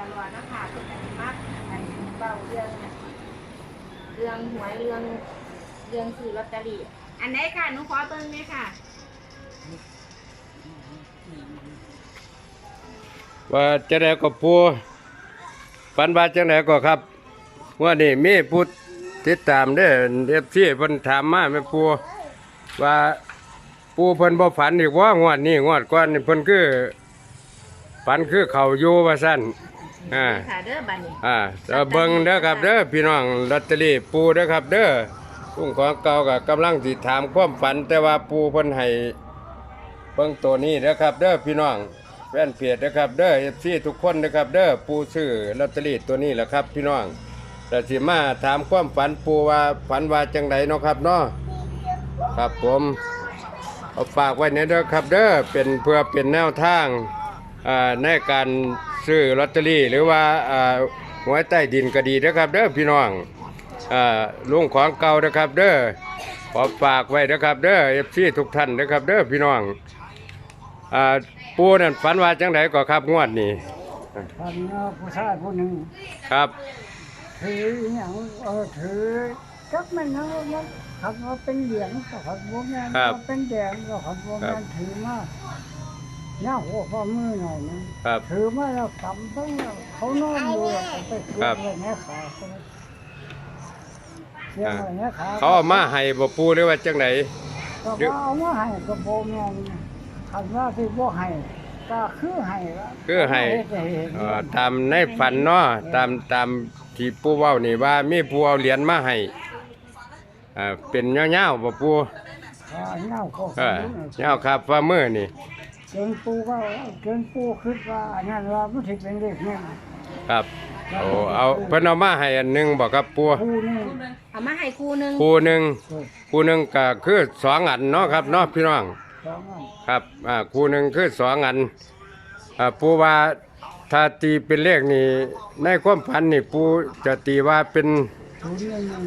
ตลอดนะคะเพิ่นมักให้เว้าเรื่องเรื่องหวยเรื่องเรื่องซื้อลอตเตอรี่ อันไหนค่ะหนูขอเบิ่งหน่อยค่ะ ว่าจะได้ก็ปูฝันว่าจังไดก็ครับว่านี่มีผู้ติดตามเด้อเอฟซีเพิ่นถามมาแม่ปูว่าปูเพิ่นบ่ฝันอีกว่างวดนี้งวดก่อนนี่เพิ่นคือฝันคือเขาอยู่ว่าซั่น อ่าค่ะเด้อบัดนี้อ่าเออเบิ่งเด้อครับเด้อพี่น้องลอตเตอรี่ปูเด้อครับ เด้อลุงของเก่าก็กำลังสิถามความฝัน แต่ว่าปูเพิ่นให้เบิ่งตัวนี้เด้อครับ เด้อพี่น้องแฟนเพจเด้อครับเด้อ FC ทุกคนเด้อครับเด้อปูซื้อลอตเตอรี่ตัวนี้แหละครับ พี่น้องแต่สิมาถามความฝันปูว่าฝันว่าจังไดเนาะครับเนาะครับผมเอาฝากไว้ในเด้อครับเด้อเป็นเพื่อเป็นแนวทางอ่าในการ ซื้อลอตเตอรี่ หรือว่าอ่าหวยใต้ดินก็ดีนะครับ เด้อพี่น้องอ่าลุงของเก่านะครับ เด้อขอฝากไว้นะครับ เด้อเอฟซีทุกท่านนะครับ เด้อพี่น้องอ่าปูนั่นฝันว่าจังไดก็ครับงวดนี้ตอนนี้ผู้ชายผู้หนึ่งครับถืออหย่างเออถือจักมันนะว่าขับว่าเป็นเหรียญก็ขับว่าแม่นว่าเป็นแดงก็ขับว่าแม่นถือมา หน้าหัวฝ่ามือหน่อยนะครับ ถือมาแล้วกำตั้งเขานอนอยู่เอาไปเสียบไว้ในขาเขาเสียบไว้ในขาเขาเอามาให้บ่ปูหรือว่าจังไดก็ว่าเอามาให้กับโบแม่นคันว่าที่บ่ให้ก็คือให้ละคือให้เฮ็ดให้เห็นเอ่อตามในฝันเนาะตามตามที่ปูเว้านี่ว่ามีผู้เอาเหรียญมาให้อ่าเป็นยาวๆบ่ปูอ่าเงาก็เออยาวครับฝ่ามือนี่ เกินปูก็เกินปูคิดว่าอันนั้นว่ามันสิเป็นเลขเนี่ยครับโอ้เอาเพิ่นเอามาให้อันหนึงบอกครับปัวปูนี่เอามาให้ครูหนึงปูหนึ่งเออปูหนึ่งก็คือสองอันเนาะครับเนาะพี่น้อง สองอันครับอ่าคูหนึ่งคือสองอันอ่าปูว่าถ้าตีเป็นเลขนี่ในความพันนี่ปูจะตีว่าเป็นศูนย์หนึ่งหนึ่ง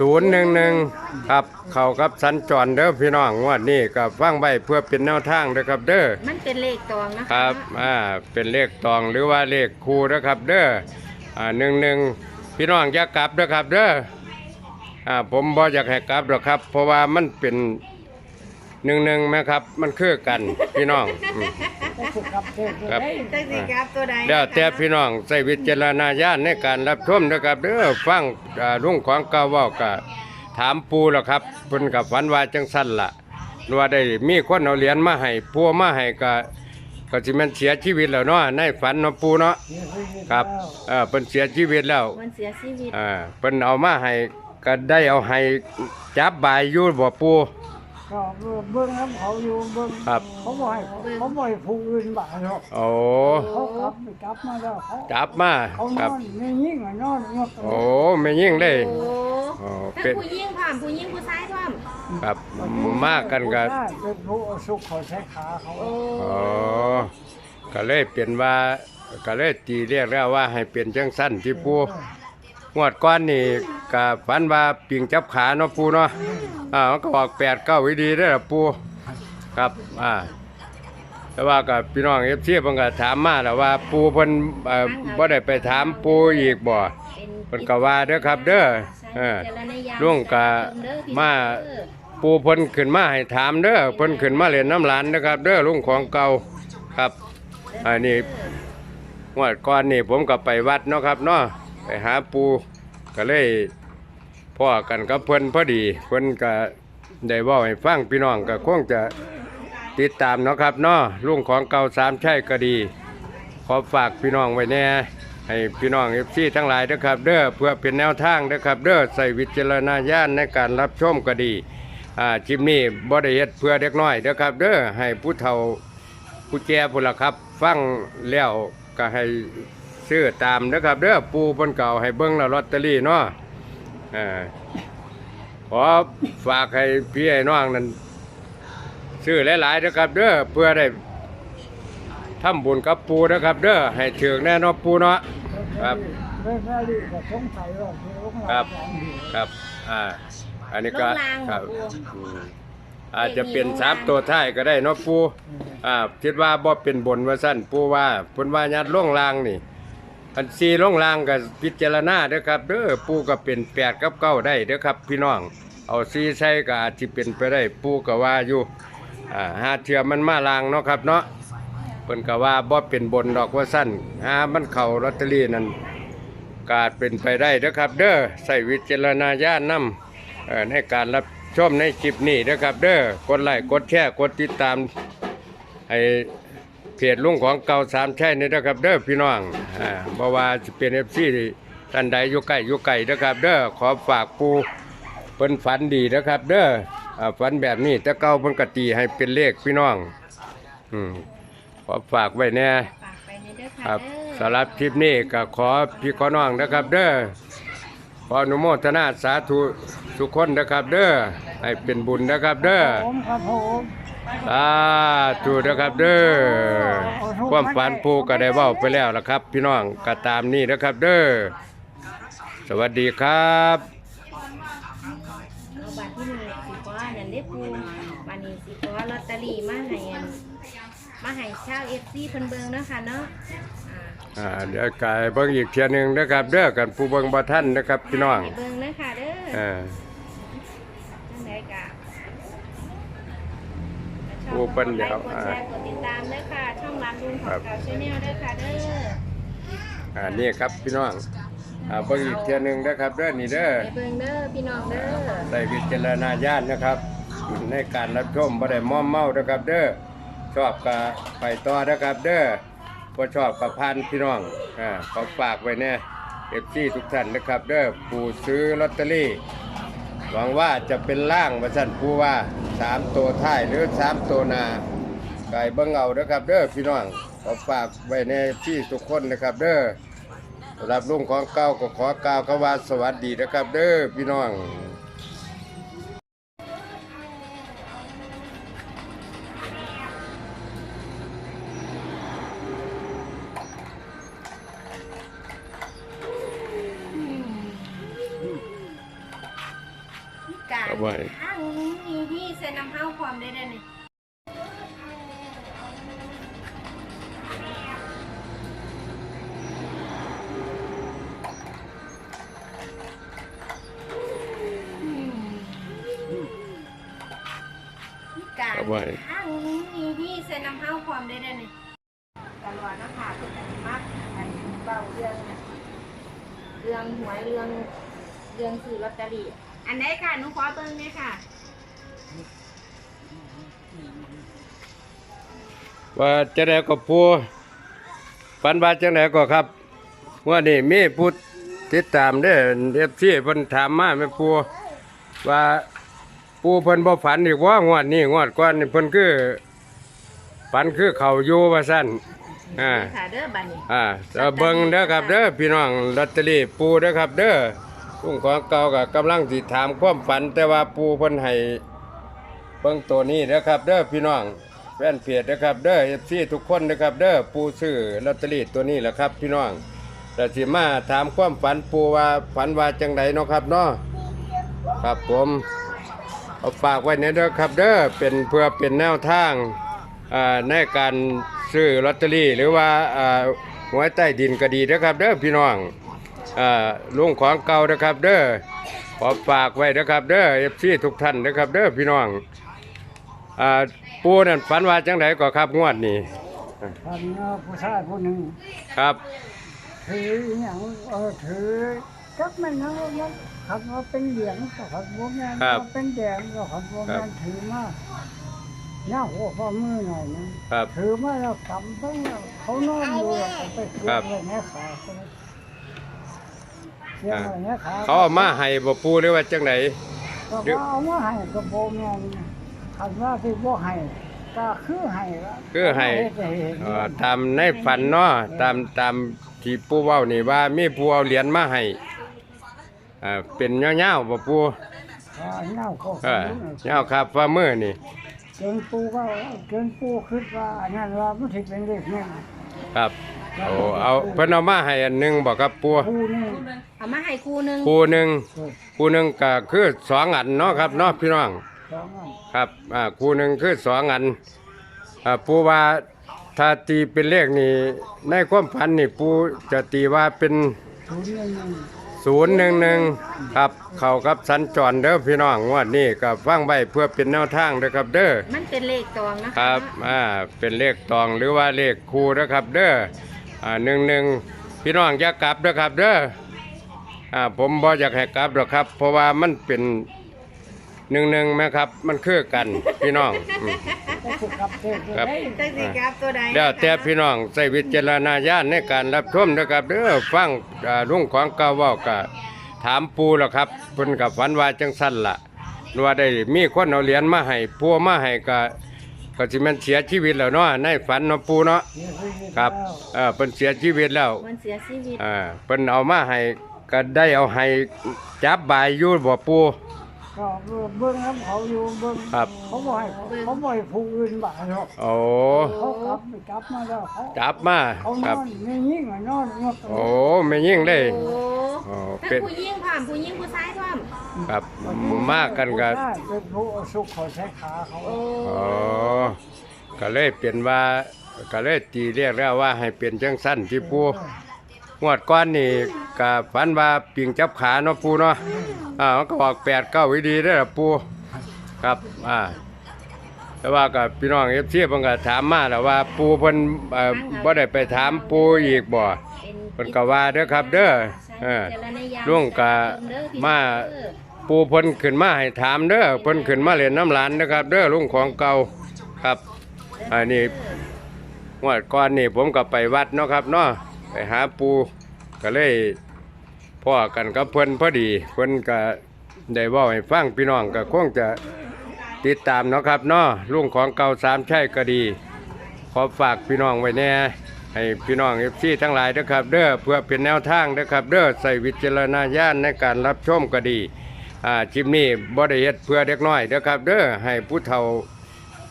ศูนย์หนึ่งหนึ่งครับ เข้ากับสัญจรเด้อพี่น้องงวดนี้ก็ฟังไว้เพื่อเป็นแนวทางเด้อครับเด้อมันเป็นเลขตองนะคะครับอ่าเป็นเลขตองหรือว่าเลขคูนะครับเด้ออ่าหนึ่งหนึ่งพี่น้องอย่ากลับนะครับเด้ออ่าผมบ่อยากให้กลับหรอกครับ เพราะว่ามันเป็น หนึ่งหนึ่งไหมครับ มันคือกันพี่น้องอืมก็คือกับเทศครับจังสิครับตัวใดแล้วแต่พี่น้องใช้วิจารณญาณในการรับชมนะครับเด้อฟังอ่ารุ่งของเก่าเว้าก็ถามปูแล้วครับเพิ่นกับฝันว่าจังสั้นล่ะว่าได้มีคนเอาเหรียญมาให้พัวมาให้ก็ก็สิแมันเสียชีวิตแล้วเนาะในฝันเนาะปูเนาะครับเออเพิ่นเสียชีวิตแล้ว มันเสียชีวิตเออเพิ่นเอามาให้ก็ได้เอาให้จับบายอยู่บ่ปู ก็เบิ้งน้ำเขาอยู่เบิ้งครับ เขาบ่ให้เขาบ่ให้ผู้อื่นบ่ายหรอกโอ้เขากลับกลับมาแล้วเขาจับมาเขาคนรัอบ นไม่ยิ่งอะนอนยกโอ้ไม่ยิ่งเลย โอ้โอ้ถ้าเป็นผู้หญิงพร้อมผู้หญิงผู้ชายพร้อมครับมากันก็เป็นผู้เอาสุขเขาใช้ขาเขาโอ้อ๋อก็เลยเปลี่ยนว่าก็เลยตีเรียกแล้วว่าให้เปลี่ยนจังสั้นที่ปู งวดก้อนนี่ก็ฝันว่าปิงจับขาเนาะปูเนาะอ่ามันก็ออกแปดเก้าวิดีได้อล่ะปูครับอ่าแต่ว่ากับพี่น้องเอฟซีเพิ่นก็ถามมาแล้วว่าปูเพิ่นเอ่อบ่ได้ไปถามปูอีกบ่เป็นเพิ่นก็ว่าเด้อครับ เด้อเออ ลุงก็มา ปูเพิ่นขึ้นมาให้ถามเด้อเพิ่นขึ้นมาเล่นน้ำหลานนะครับ เด้อลุงของเก่าครับอันนี้งวดก่อนนี่ผมก็ไปวัดเนาะครับเนาะ ไปหาปูก็เลยพ่อกันกับเพิ่นพอดีเพิ่นก็ได้ว้าให้ฟังพี่น้องก็คงจะติดตามเนาะครับเนาะลุงของเก่าสามใช่ก็ดี ขอฝากพี่น้องไว้แน่ให้พี่น้องเอฟซีทั้งหลายนะครับ เด้อเพื่อเป็นแนวทางนะครับ เด้อใส่วิจารณญาณในการรับชมก็ดีอ่าคลิปนี้บ่ได้เฮ็ดเพื่อเด็กน้อยนะครับ เด้อให้ผู้เฒ่าผู้แก่พุ่นล่ะครับ ฟังแล้วก็ให้ ซื้อตามนะครับเด้อปูเพิ่นเก่าให้เบิ่งแล้วลอตเตอรี่เนาะอ่าขอฝากให้พี่ไอ้น้องนั้นซื้อหลายๆนะครับเด้อเพื่อได้ทำบุญกับปูนะครับ เด้อให้ถึงแน่นอนปูเนาะครับเรื่องนี้ก็สงสัยว่าที่ลูกหลานครับสองเดียวครับอ่าอันนี้ลก็งลางคบ่รับปูอืมอาจจะเป็นสามตัวท้ายก็ได้เนาะปูอ่าคิดว่าบ่เป็นบนว่าสั้นปูว่าเพิ่นว่ายัดล่งลางนี่ อันซีลงลางกับพิจารณาเด้อครับเด้อปูก็เป็นแปดกับเก้าได้เด้อครับ พี่น้อง เอาซีใช้ก็อาจจะเป็นไปได้ปูก็ว่าอยู่อ่าหาเทียมมันมาลางเนาะครับเนาะเพิ่นก็ว่าบ่เป็นบนดอกว่าสั้นหามันเข้าลอตเตอรี่นั่นกาจเป็นไปได้เด้อครับ เด้อใส่วิจารณญาณนำเอ่อในการรับชมในคลิปนี้เด้อครับ เด้อกดไลค์กดแชร์กดติดตามให้ เพจลุงของเก่าสามแช่นี่นะครับเด้อพี่น้องอ่าบ่ว่าจะเป็นเอฟซีท่านใดอยู่ใกล้อยู่ไกลนะครับ เด้อขอฝากปูเพิ่นฝันดีนะครับ เด้ออ่าฝันแบบนี้แต่เก่าเพิ่นกตีให้เป็นเลขพี่น้องอืมขอฝากไว้แน่ ฝากไปในเด้อค่ะครับเด้อ สำหรับคลิปนี้ก็ขอพี่ขอน้องนะครับ เด้อขออนุโมทนาสาธุทุกคนนะครับ เด้อให้เป็นบุญนะครับ เด้อ ผมครับผม สาธุนะครับเด้อความฝันปูก็ได้เว้าไปแล้วละครับ พี่น้องก็ตามนี้นะครับเด้อสวัสดีครับเอาบัตรที่หนึ่งสิขออันนั้นได้ปูบัตรนี้สิขอลอตเตอรี่มาให้อันมาให้ชาวเอฟซีเพิ่นเบิ่งเนาะค่ะเนาะอ่าอ่าเดี๋ยวกายเบิ่งอีกเทียหนึงนะครับ เด้อกันผู้เบิ่งบ่ทันนะครับ พี่น้องให้เบิ่งเด้อค่ะเด้ออ่า โอ้เพิ่นเดี๋ยวกดไลค์กดแชร์กดติดตามเด้อค่ะ ช่องร้านลุงของเก่าชาแนลเด้อค่ะเด้ออ่านี่ครับพี่น้องอ่าเบิ่งอีกเทียหนึงนะครับเด้อนี่เด้อไปเบิ่งเด้อพี่น้องเด้อ ใส่วิจารณญาณนะครับ ในการรับชมบ่ได้มอมเมานะครับ เด้อชอบก็ไปต่อนะครับ เด้อบ่ชอบก็ผ่านพี่น้องอ่าขอฝากไว้แน่เอฟซีทุกท่านนะครับ เด้อผู้ซื้อลอตเตอรี่ หวังว่าจะเป็นล่างว่าสั่นผู้ว่าสามตัวท้ายหรือสามตัวนาไก่เบิ้งเอานะครับเด้อพี่น้องขอฝากไว้ในที่ทุกคนนะครับ เด้อสำหรับลุงของเก้าก็ขอกล่าวคำว่าสวัสดีนะครับ เด้อพี่น้อง ไว้อ้างมีที่เซ็นน้ำเฮาความได้เด้อนี่ตลอดนะคะคือแต่มักอันเบาเรื่องเนี่ยเรื่องหวยเรื่องเรื่องซื้อลอตเตอรี่อันไหนค่ะหนูขอเบิ่งเนี่ยค่ะ ว่าจะได้ก็ผู้ฝันว่าจังไดก็ครับว่านี่มีผู้ติดตามเด้อเอฟซีเพิ่นถามมาแม่ผู้ว่า ผู้เพิ่นบ่ฝันอีกว่างวดนี้งวดก่อนนี่เพิ่นคือฝันคือเขาอยู่ว่าซั่นอ่าค่ะเด้อบัดนี้อ่าเบิ่งเด้อครับเด้อพี่น้องลอตเตอรี่ปูเด้อครับเด้อลุงของเก่าก็กำลังสิถามความฝัน แต่ว่าปูเพิ่นให้เบิ่งตัวนี้เด้อครับ เด้อพี่น้องแฟนเพจเด้อครับ เด้อ FC ทุกคนเด้อครับ เด้อปูซื้อลอตเตอรี่ตัวนี้แหละครับ พี่น้องแต่สิมาถามความฝันปูว่าฝันว่าจังไดเนาะครับเนาะครับผม เอาฝากไว้ในเด้อครับเด้อเป็นเพื่อเป็นแนวทางอ่าในการซื้อลอตเตอรี่ หรือว่าอ่าหวยใต้ดินก็ดีนะครับเด้อพี่น้องอ่าลุงของเก่านะครับเด้อขอฝากไว้นะครับเด้อเอฟซีทุกท่านนะครับเด้อพี่น้องอ่าปูนั่นฝันว่าจังไดก็ครับงวดนี้ท่านเอ่อผู้ชายผู้หนึ่งครับถืออหย่างเออถือจักมันทั้งนั้น ขับว่าเป็นเหรียญก็ขับว่าแม่นครับ ว่าเป็นแดงก็ขับว่าครัแม่บนถือมาหน้าหัวฝ่ามือหน่อยนะครับ ถือมาแล้วกำตั้งแล้วเขานอนอยู่แล้วก็ไปเสียครับบไว้ในขาเขาเลยเสียบไว้ในขาเขาเอามาให้บ่ปูหรือว่าจังไดก็ว่าเอามาให้กับโบแมนคันว่าที่บ่ให้ก็คือให้ละคือให้เฮ็ดเฮ็ดเอ่อตามในฝันเนาะตามตามที่ปูเว้านี่ว่ามีผู้เอาเหรียญมาให้ อ่าเป็นยาวๆบ่ปูอ่าเน่าเขาเออเงาครับฝ่ามือนี่เกินปูก็เกินปูคิดว่าอันนั้นว่ามันสิเป็นเลขแม่นครับเอาเอาเพิ่นเอามาให้อันหนึงบอกครับปัวปูนี่เอามาให้ครูหนึงปูหนึ่งปูหนึ่งก็คือสองอันเนาะครับเนาะพี่น้อง สองอันครับ อ่าปูหนึ่งคือสองอัน อ่า ปูว่าถ้าตีเป็นเลขนี่ ในความฝันนี่ปูจะตีว่าเป็นศูนย์หนึ่งหนึ่ง ศูนย์หนึ่งหนึ่งครับเข้ากับสัญจรเด้อพี่น้องงวดนี้ก็ฟังไว้เพื่อเป็นแนวทางเด้อครับเด้อมันเป็นเลขตองนะคคะรับอ่าเป็นเลขตองหรือว่าเลขคูนะครับเด้ออ่าหนึ่งหนึ่งพี่น้องอย่ากลับนะครับเด้ออ่าผมบ่อยากให้กลับหรอกครับ เพราะว่ามันเป็น หนึ่งหนึ่งไหมครับ มันคือกันพี่น้องอืมก็ถูกกับเทพครับได้จังสิครับตัวใดแล้วแต่พี่น้องใส่วิจารณญาณในการรับชมนะครับเด้อฟังอ่าลุงของเก่าเว้าก็ถามปูแล้วครับเพิ่นกับฝันว่าจังสั้นล่ะว่าได้มีคนเอาเหรียญมาให้ปัวมาให้ก็ก็สิแม่นเสียชีวิตแล้วเนาะในฝันเนาะปูเนาะครับเออเพิ่นเสียชีวิตแล้วมันเสียชีวิต อ่าเพิ่นเอามาให้ก็ได้เอาให้จับบายอยู่บ่ปู ก็เบิ้งน้ำเขาอยู่เบิ้งครับ เขาบ่ให้เขาบ่ให้ผู้อื่นบ่ายหรอกโอ้เขากลับไปกลับมาแล้วเขาจับมาเขานครัอบ นไม่ยิ่งอะนอนนอนโอ้ไม่ยิ่งเลย โอ้โอ้เป็เป็นนผู้หญิงพร้อมผู้หญิงผู้ชายพร้อมครับมากกันก็เป็นผู้สุขเขาใช้ขาเขาโอ้อ๋อก็เลยเปลี่ยนว่าก็เลยตีเรียกแล้วว่าให้เปลี่ยนจังสั้นที่ปู งวดก้อนนี่ก็ฝันว่าปิงจับขาเนาะปูเนาะอ่ามันก็ออกแปดเก้าวิดีได้อล่ะปูครับอ่าแต่ว่ากับพี่น้องเอฟซีเพิ่นก็ถามมาแล้วว่าปูเพิ่นเอ่อบ่ได้ไปถามปูอีกบ่เป็นเพิ่นก็ว่าเด้อครับ เด้อเออใช้วิจารณญาณร่วงกะมา ปูเพิ่นขึ้นมาให้ถามเด้อเพิ่นขึ้นมาเล่นน้ำหลานนะครับ เด้อลุงของเก่าครับอันนี้งวดก่อนนี่ผมก็ไปวัดเนาะครับเนาะ ไปหาปูก็เลยพ่อกันกับเพิ่นพอดีเพิ่นก็ได้ว้าให้ฟังพี่น้องก็คงจะติดตามเนาะครับเนาะลุงของเก่าสามใช่ก็ดี ขอฝากพี่น้องไว้แน่ให้พี่น้องเอฟซีทั้งหลายนะครับ เด้อเพื่อเป็นแนวทางนะครับ เด้อใส่วิจารณญาณในการรับชมก็ดีอ่าคลิปนี้บ่ได้เฮ็ดเพื่อเด็กน้อยนะครับ เด้อให้ผู้เฒ่า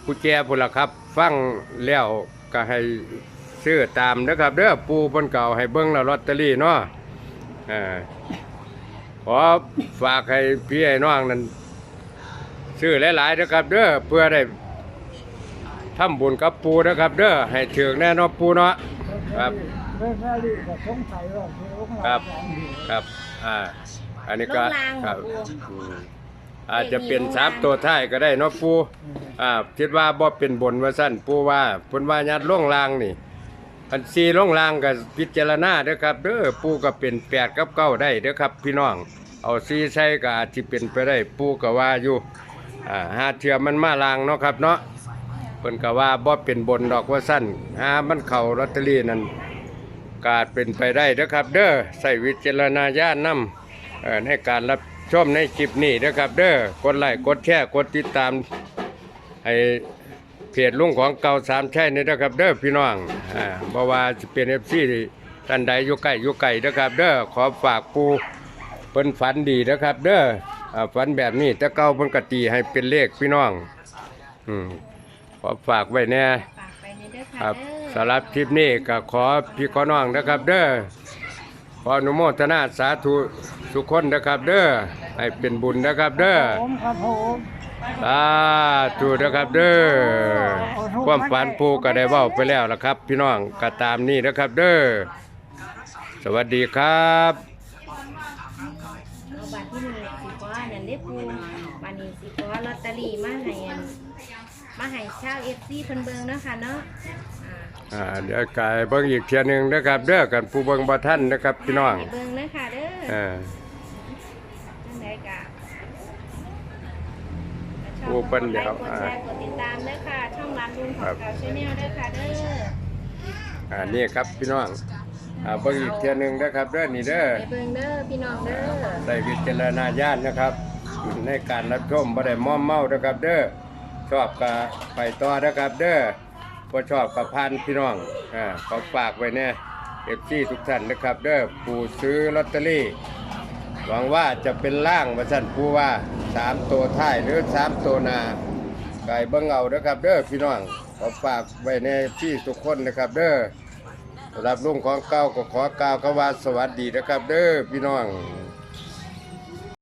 ผู้แก่พุ่นละครับ ฟังแล้วก็ให้ ซื้อตามนะครับเด้อปูบนเก่าให้เบิ้งแล้วลอตเตอรี่เนาะอ่าขอฝากให้พี่ไอ้น้องนั้นซื้อหลายๆนะครับเด้อเพื่อได้ทำบุญกับปูนะครับเด้อให้ถึงแน่เนอนปูเนาะครับเรื่องนาฬิกาสงสัยว่าคือโงครับสามเดือนครับอ่าอันนี้ลก็งรางครับปูอืมอาจจะเป็นสามตัวท้ายก็ได้เนาะปูอ่าคิดว่าบ่เป็นบนว่าสั้นปูว่าเพิ่นว่ายัดล่องลางนี่ อันซีล่องลางก็พิจารณาเด้อครับเด้อปูก็เป็นแปดกับเก้าได้เด้อครับ พี่น้อง เอาซีใส่ก็อาจสิเป็นไปได้ปูก็ว่าอยู่อ่าหาเทือมันมาลางเนาะครับเนาะเพิ่นก็ว่าบ่เป็นบนดอกว่าสั้นหามันเข้าลอตเตอรี่นั่นกาจเป็นไปได้เด้อครับ เด้อใส่วิจารณญาณนำเอ่อในการรับชมในคลิปนี้เด้อครับ เด้อกดไลค์กดแชร์กดติดตามไอ้ เพจลุงของเก่าสามใช่นี่นะครับเด้อพี่น้องอ่าบ่ว่าจะเป็นเอฟซีท่านใดอยู่ใกล้อยู่ไกลนะครับเด้อขอฝากปูเพิ่นฝันดีนะครับ เด้ออ่าฝันแบบนี้แต่เก่าเพิ่นกตีให้เป็นเลขพี่น้องอืมขอฝากไว้แน่ ฝากไปในเด้อคค่ะรับเด้อสำหรับคลิปนี้ก็ขอพี่ขอน้องนะครับ เด้อขออนุโมทนาสาธุทุกคนนะครับ เด้อให้เป็นบุญนะครับ เด้อ ผมครับผม สาธุนะครับเด้อความฝันผู้ก็ได้เว้าไปแล้วละครับ พี่น้องก็ตามนี้นะครับเด้อสวัสดีครับเอาบัตรที่หนึ่งสิขออันนั้นได้ปูบัตรนี้สิขอลอตเตอรี่มาให้อันมาให้ชาวเอฟซีเพิ่นเบิ่งเนาะค่ะเนาะอ่า อ่าเดี๋ยวกายเบิ่งอีกเทียหนึงนะครับ เด้อกันผู้เบิ่งบ่ทันนะครับ พี่น้องให้เบิ่งเด้อค่ะเด้อ อ่า โอ้เพิ่นเดี๋ยวกดไลค์กดแชร์กดติดตามเด้อค่ะ ช่องร้านลุงของเก่าชาแนลเด้อค่ะเด้ออ่านี่ครับพี่น้องอ่าเบิ่งอีกเทียหนึงนะครับเด้อนี่เด้อไปเบิ่งเด้อพี่น้องเด้อใส่วิจารณญาณนะครับ ในการรับชมบ่ได้ม้อมเมานะครับ เด้อชอบก็ไปต่อนะครับ เด้อบ่ชอบก็พันพี่น้องอ่าขอฝากไว้แน่เอฟซีทุกท่านนะครับ เด้อผู้ซื้อลอตเตอรี่ หวังว่าจะเป็นล่างมาสั่นผู้ว่าสามตัวท้ายหรือสามตัวหนาไก่เบิ่งเอานะครับ เด้อพี่น้องขอฝากไว้ในพี่ทุกคนนะครับ เด้อสำหรับลุงของเก้าก็ขอกล่าวคำว่าสวัสดีนะครับ เด้อพี่น้อง